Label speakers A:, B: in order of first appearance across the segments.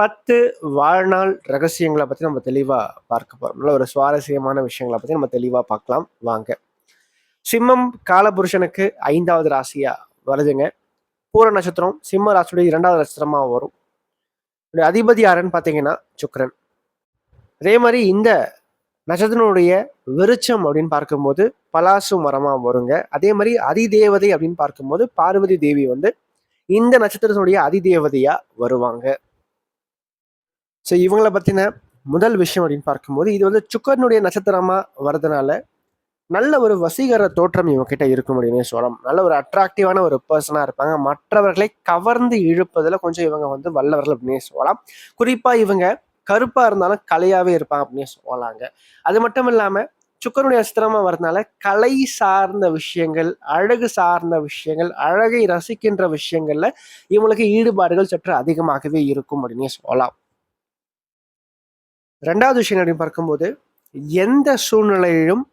A: பத்து வாழ்நாள் ரகசியங்களை பற்றி நம்ம தெளிவாக பார்க்க போகிறோம் நல்ல ஒரு சுவாரஸ்யமான விஷயங்களை பற்றி நம்ம தெளிவாக பார்க்கலாம். வாங்க. சிம்மம் காலபுருஷனுக்கு ஐந்தாவது ராசியாக வருதுங்க. பூர நட்சத்திரம் சிம்ம ராசியுடைய இரண்டாவது நட்சத்திரமாக வரும். அதிபதி யாருன்னு பார்த்தீங்கன்னா சுக்கரன். அதே மாதிரி இந்த நட்சத்திரனுடைய விருச்சம் அப்படின்னு பார்க்கும்போது பலாசு மரமாக வருங்க. அதே மாதிரி அதிதேவதை அப்படின்னு பார்க்கும்போது பார்வதி தேவி வந்து இந்த நட்சத்திரத்தினுடைய அதிதேவதையாக வருவாங்க. ஸோ இவங்களை பற்றின முதல் விஷயம் அப்படின்னு பார்க்கும்போது இது வந்து சுக்கரனுடைய நட்சத்திரமாக வர்றதுனால நல்ல ஒரு வசீகர தோற்றம் இவங்ககிட்ட இருக்கும் அப்படின்னு சொல்லலாம். நல்ல ஒரு அட்ராக்டிவான ஒரு பர்சனாக இருப்பாங்க. மற்றவர்களை கவர்ந்து இழுப்பதில் கொஞ்சம் இவங்க வந்து வல்லவர்கள் அப்படின்னு சொல்லலாம். குறிப்பாக இவங்க கருப்பாக இருந்தாலும் கலையாகவே இருப்பாங்க அப்படின்னு சொல்லலாங்க. அது மட்டும் இல்லாமல் சுக்கரனுடைய அஸ்திரமாக வரதுனால கலை சார்ந்த விஷயங்கள் அழகு சார்ந்த விஷயங்கள் அழகை ரசிக்கின்ற விஷயங்கள்ல இவங்களுக்கு ஈடுபாடுகள் சற்று அதிகமாகவே இருக்கும் அப்படின்னு சொல்லலாம். ரெண்டாவது விஷயம் அப்படின்னு பார்க்கும்போது எந்த சூழ்நிலையிலும்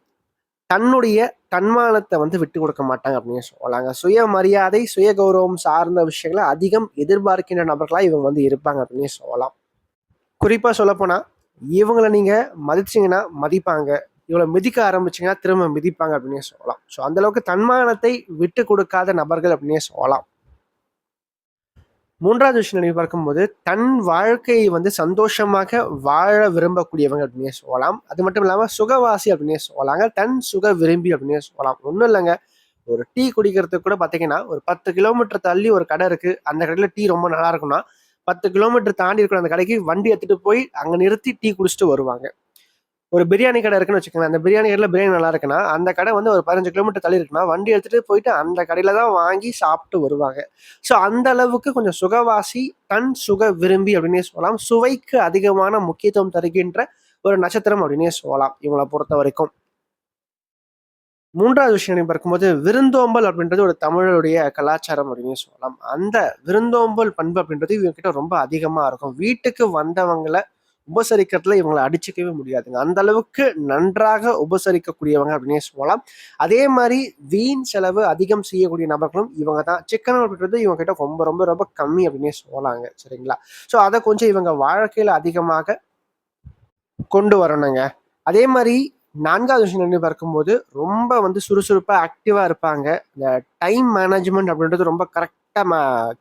A: தன்னுடைய தன்மானத்தை வந்து விட்டு கொடுக்க மாட்டாங்க அப்படின்னு சொல்லலாங்க. சுய மரியாதை சுய கௌரவம் சார்ந்த விஷயங்களை அதிகம் எதிர்பார்க்கின்ற நபர்களாக இவங்க வந்து இருப்பாங்க அப்படின்னு சொல்லலாம். குறிப்பாக சொல்லப்போனால் இவங்களை நீங்கள் மதிச்சிங்கன்னா மதிப்பாங்க. இவளை மிதிக்க ஆரம்பிச்சிங்கன்னா திரும்ப மிதிப்பாங்க அப்படின்னே சொல்லலாம். ஸோ அந்தளவுக்கு தன்மானத்தை விட்டு கொடுக்காத நபர்கள் அப்படின்னே சொல்லலாம். மூன்றாவது விஷயம் நினைவு பார்க்கும்போது தன் வாழ்க்கையை வந்து சந்தோஷமாக வாழ விரும்பக்கூடியவங்க அப்படின்னே சொல்லலாம். அது மட்டும் இல்லாமல் சுகவாசி அப்படின்னே சொல்லலாங்க. தன் சுக விரும்பி அப்படின்னே சொல்லலாம். ஒன்றும் இல்லைங்க. ஒரு டீ குடிக்கிறதுக்கு கூட பார்த்தீங்கன்னா ஒரு பத்து கிலோமீட்டர் தள்ளி ஒரு கடை இருக்குது அந்த கடையில் டீ ரொம்ப நல்லா இருக்கும்னா பத்து கிலோமீட்டர் தாண்டி இருக்கிற அந்த கடைக்கு வண்டி எடுத்துகிட்டு போய் அங்கே நிறுத்தி டீ குடிச்சிட்டு வருவாங்க. ஒரு பிரியாணி கடை இருக்குன்னு வச்சுக்கோங்க அந்த பிரியாணி கடையில் பிரியாணி நல்லா இருக்குன்னா அந்த கடை வந்து ஒரு பதினஞ்சு கிலோமீட்டர் தள்ளி இருக்குன்னா வண்டி எடுத்துகிட்டு போயிட்டு அந்த கடையில் தான் வாங்கி சாப்பிட்டு வருவாங்க. ஸோ அந்த அளவுக்கு கொஞ்சம் சுகவாசி தன் சுக விரும்பி அப்படின்னே சொல்லலாம். சுவைக்கு அதிகமான முக்கியத்துவம் தருகின்ற ஒரு நட்சத்திரம் அப்படின்னே சொல்லலாம் இவங்களை பொறுத்த வரைக்கும். மூன்றாவது விஷயம் பார்க்கும்போது விருந்தோம்பல் அப்படின்றது ஒரு தமிழருடைய கலாச்சாரம் அப்படின்னு சொல்லலாம். அந்த விருந்தோம்பல் பண்பு அப்படின்றது இவங்க கிட்ட ரொம்ப அதிகமாக இருக்கும். வீட்டுக்கு வந்தவங்களை உபசரிக்கிறதுல இவங்களை அடிச்சுக்கவே முடியாதுங்க. அந்த அளவுக்கு நன்றாக உபசரிக்கக்கூடியவங்க அப்படின்னே சொல்லலாம். அதே மாதிரி வீண் செலவு அதிகம் செய்யக்கூடிய நபர்களும் இவங்க தான். சிக்கன் அப்படின்றது இவங்க கிட்ட ரொம்ப ரொம்ப ரொம்ப கம்மி அப்படின்னே சொல்லலாங்க சரிங்களா? ஸோ அதை கொஞ்சம் இவங்க வாழ்க்கையில அதிகமாக கொண்டு வரணுங்க. அதே மாதிரி நான்காவது விஷயம் என்ன பார்க்கும்போது ரொம்ப வந்து சுறுசுறுப்பாக ஆக்டிவாக இருப்பாங்க. இந்த டைம் மேனேஜ்மெண்ட் அப்படின்றது ரொம்ப கரெக்டாக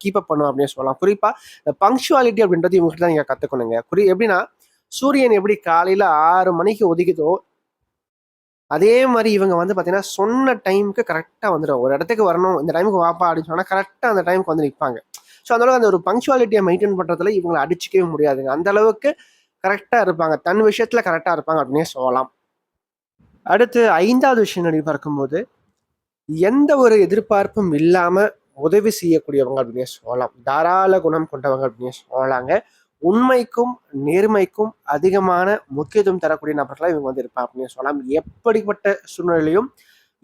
A: கீப் அப் பண்ணுவோம் அப்படின்னு சொல்லலாம். குறிப்பாக இந்த பங்க்சுவாலிட்டி அப்படின்றது இவங்ககிட்ட தான் நீங்கள் கற்றுக்கணுங்க குறி எப்படின்னா சூரியன் எப்படி காலையில் ஆறு மணிக்கு ஒதுக்குதோ அதே மாதிரி இவங்க வந்து பார்த்தீங்கன்னா சொன்ன டைமுக்கு கரெக்டாக வந்துடும் ஒரு இடத்துக்கு வரணும் இந்த டைமுக்கு வாப்பா அப்படின்னு சொன்னால் கரெக்டாக அந்த டைமுக்கு வந்து நிற்பாங்க ஸோ அந்தளவுக்கு அந்த ஒரு பங்க்சுவாலிட்டியை மெயின்டைன் பண்ணுறதுல இவங்களை அடிச்சிக்கவே முடியாதுங்க. அந்த அளவுக்கு கரெக்டாக இருப்பாங்க. தன் விஷயத்தில் கரெக்டாக இருப்பாங்க அப்படின்னே சொல்லலாம். அடுத்து ஐந்தாவது விஷயம் நடி பார்க்கும்போது எந்த ஒரு எதிர்பார்ப்பும் இல்லாமல் உதவி செய்யக்கூடியவங்க அப்படின்னு சொல்லலாம். தாராள குணம் கொண்டவங்க அப்படின்னு சொல்லலாங்க உண்மைக்கும் நேர்மைக்கும் அதிகமான முக்கியத்துவம் தரக்கூடிய நபர்களாக இவங்க வந்து இருப்பாங்க அப்படின்னு சொல்லலாம். எப்படிப்பட்ட சூழ்நிலையிலும்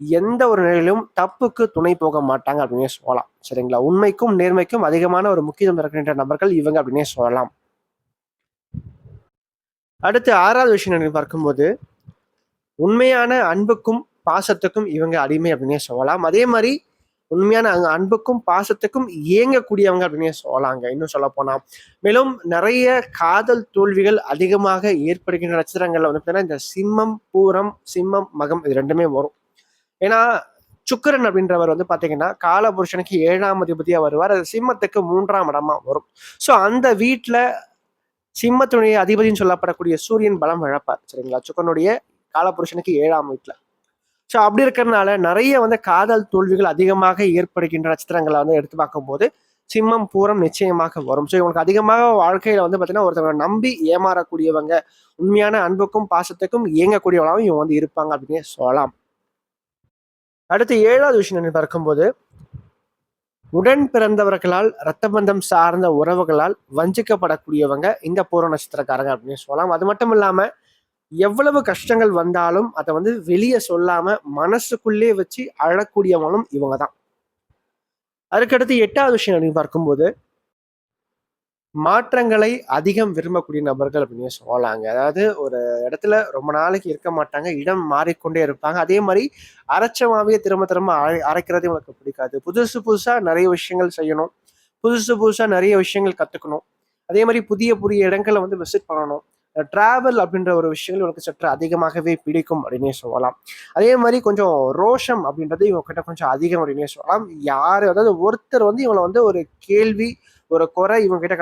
A: எந்த ஒரு நிலையிலும் தப்புக்கு துணை போக மாட்டாங்க அப்படின்னே சொல்லலாம். சரிங்களா? உண்மைக்கும் நேர்மைக்கும் அதிகமான ஒரு முக்கியத்துவம் தரக்கின்ற நபர்கள் இவங்க அப்படின்னே சொல்லலாம். அடுத்து ஆறாவது விஷயம் பார்க்கும்போது உண்மையான அன்புக்கும் பாசத்துக்கும் இவங்க அடிமை அப்படின்னே சொல்லலாம். அதே மாதிரி உண்மையான அன்புக்கும் பாசத்துக்கும் இயங்கக்கூடியவங்க அப்படின்னே சொல்லலாங்க. இன்னும் சொல்ல போனா மேலும் நிறைய காதல் தோல்விகள் அதிகமாக ஏற்படுகின்ற நட்சத்திரங்கள்ல வந்து பார்த்தீங்கன்னா இந்த சிம்மம் பூரம் சிம்மம் மகம் இது ரெண்டுமே வரும். ஏன்னா சுக்கரன் அப்படின்றவர் வந்து பார்த்தீங்கன்னா காலபுருஷனுக்கு ஏழாம் அதிபதியாக வருவார். அது சிம்மத்துக்கு மூன்றாம் இடமா வரும். ஸோ அந்த வீட்டில் சிம்மத்துடைய அதிபதினு சொல்லப்படக்கூடிய சூரியன் பலம் இழப்பார் சரிங்களா? சுக்கரனுடைய காலபுருஷனுக்கு ஏழாம் வீட்டில் ஸோ அப்படி இருக்கிறதுனால நிறைய வந்து காதல் தோல்விகள் அதிகமாக ஏற்படுகின்ற நட்சத்திரங்களை வந்து எடுத்து பார்க்கும்போது சிம்மம் பூரம் நிச்சயமாக வரும். ஸோ இவங்களுக்கு அதிகமாக வாழ்க்கையில வந்து பார்த்தீங்கன்னா ஒருத்தவங்க நம்பி ஏமாறக்கூடியவங்க உண்மையான அன்புக்கும் பாசத்துக்கும் இயங்கக்கூடியவங்களாகவும் இவங்க வந்து இருப்பாங்க அப்படின்னு சொல்லலாம். அடுத்து ஏழாவது விஷயம் என்ன பார்க்கும்போது உடன் பிறந்தவர்களால் ரத்த பந்தம் சார்ந்த உறவுகளால் வஞ்சிக்கப்படக்கூடியவங்க இந்த பூர்வ நட்சத்திரக்காரங்க அப்படின்னு சொல்லலாம். அது மட்டும் இல்லாமல் எவ்வளவு கஷ்டங்கள் வந்தாலும் அதை வந்து வெளியே சொல்லாம மனசுக்குள்ளே வச்சு அழக்கூடியவங்களும் இவங்க தான் அதுக்கடுத்து எட்டாவது விஷயம் அப்படின்னு பார்க்கும்போது மாற்றங்களை அதிகம் விரும்பக்கூடிய நபர்கள் அப்படின்னு சொல்லலாங்க. அதாவது ஒரு இடத்துல ரொம்ப நாளைக்கு இருக்க மாட்டாங்க இடம் மாறிக்கொண்டே இருப்பாங்க. அதே மாதிரி அரைச்சமாவே திரும்ப திரும்ப அரை அரைக்கிறது இவங்களுக்கு பிடிக்காது. புதுசு புதுசா நிறைய விஷயங்கள் செய்யணும். புதுசு புதுசா நிறைய விஷயங்கள் கத்துக்கணும். அதே மாதிரி புதிய புதிய இடங்களை வந்து விசிட் பண்ணணும். டிராவல் அப்படின்ற ஒரு விஷயங்கள் இவனுக்கு சற்று அதிகமாகவே பிடிக்கும் அப்படின்னே சொல்லலாம். அதே மாதிரி கொஞ்சம் ரோஷம் அப்படின்றது இவங்க கிட்ட கொஞ்சம் அதிகம் அப்படின்னே சொல்லலாம். யாரு அதாவது ஒருத்தர் வந்து இவங்களை வந்து ஒரு கேள்வி ஒரு குறை இவங்க கிட்ட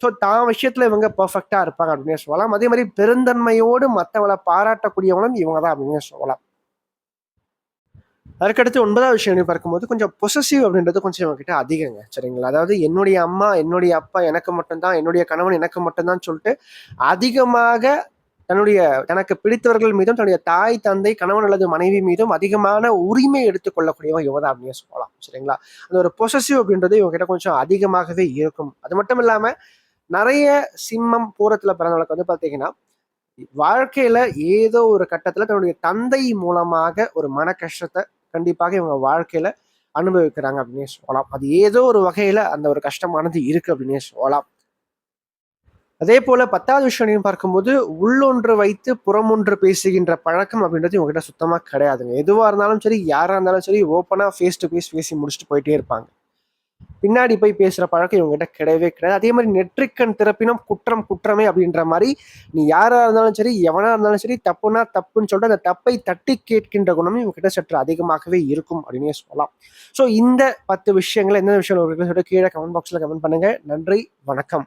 A: ஸோ தான் விஷயத்துல இவங்க பர்ஃபெக்டா இருப்பாங்க அப்படின்னு சொல்லலாம். அதே மாதிரி பெருந்தன்மையோடு மற்றவங்களை பாராட்டக்கூடியவங்களும் இவங்க தான் அப்படின்னு சொல்லலாம். அதற்கடுத்து ஒன்பதாவது விஷயம் என்ன பார்க்கும்போது கொஞ்சம் பொசசிவ் அப்படின்றது கொஞ்சம் இவங்க கிட்ட அதிகங்க சரிங்களா? அதாவது என்னுடைய அம்மா என்னுடைய அப்பா எனக்கு மட்டும்தான் என்னுடைய கணவன் எனக்கு மட்டும்தான் சொல்லிட்டு அதிகமாக தன்னுடைய தனக்கு பிடித்தவர்கள் மீதும் தன்னுடைய தாய் தந்தை கணவன் அல்லது மனைவி மீதும் அதிகமான உரிமை எடுத்துக்கொள்ளக்கூடியவங்க இவங்க தான் அப்படின்னு சொல்லலாம் சரிங்களா? அந்த ஒரு பொசசிவ் அப்படின்றது இவங்ககிட்ட கொஞ்சம் அதிகமாகவே இருக்கும். அது மட்டும் இல்லாம நிறைய சிம்மம் பூரத்துல பிறந்தவங்களுக்கு வந்து பாத்தீங்கன்னா வாழ்க்கையில ஏதோ ஒரு கட்டத்துல தன்னுடைய தந்தை மூலமாக ஒரு மன கஷ்டத்தை கண்டிப்பாக இவங்க வாழ்க்கையில அனுபவிக்கிறாங்க அப்படின்னே சொல்லலாம். அது ஏதோ ஒரு வகையில அந்த ஒரு கஷ்டமானது இருக்கு அப்படின்னே சொல்லலாம். அதே போல பத்தாவது விஷயம் பார்க்கும்போது உள்ளொன்று வைத்து புறமொன்று பேசுகின்ற பழக்கம் அப்படின்றது இவங்ககிட்ட சுத்தமா கிடையாதுங்க. எதுவா இருந்தாலும் சரி யாரா இருந்தாலும் சரி ஓப்பனா ஃபேஸ் டு ஃபேஸ் பேசி முடிச்சுட்டு போயிட்டே இருப்பாங்க. பின்னாடி போய் பேசுகிற பழக்கம் இவங்ககிட்ட கிடையவே கிடையாது. அதே மாதிரி நெற்றிக்கண் திறப்பினும் குற்றம் குற்றமே அப்படின்ற மாதிரி நீ யாராக இருந்தாலும் சரி எவனாக இருந்தாலும் சரி தப்புனா தப்புன்னு சொல்லிட்டு அந்த தப்பை தட்டி கேட்கின்ற குணமும் இவங்ககிட்ட சற்று அதிகமாகவே இருக்கும் அப்படின்னே சொல்லலாம். ஸோ இந்த பத்து விஷயங்களை எந்த விஷயம் சொல்லிட்டு கீழே கமெண்ட் பாக்ஸில் கமெண்ட் பண்ணுங்கள் நன்றி வணக்கம்.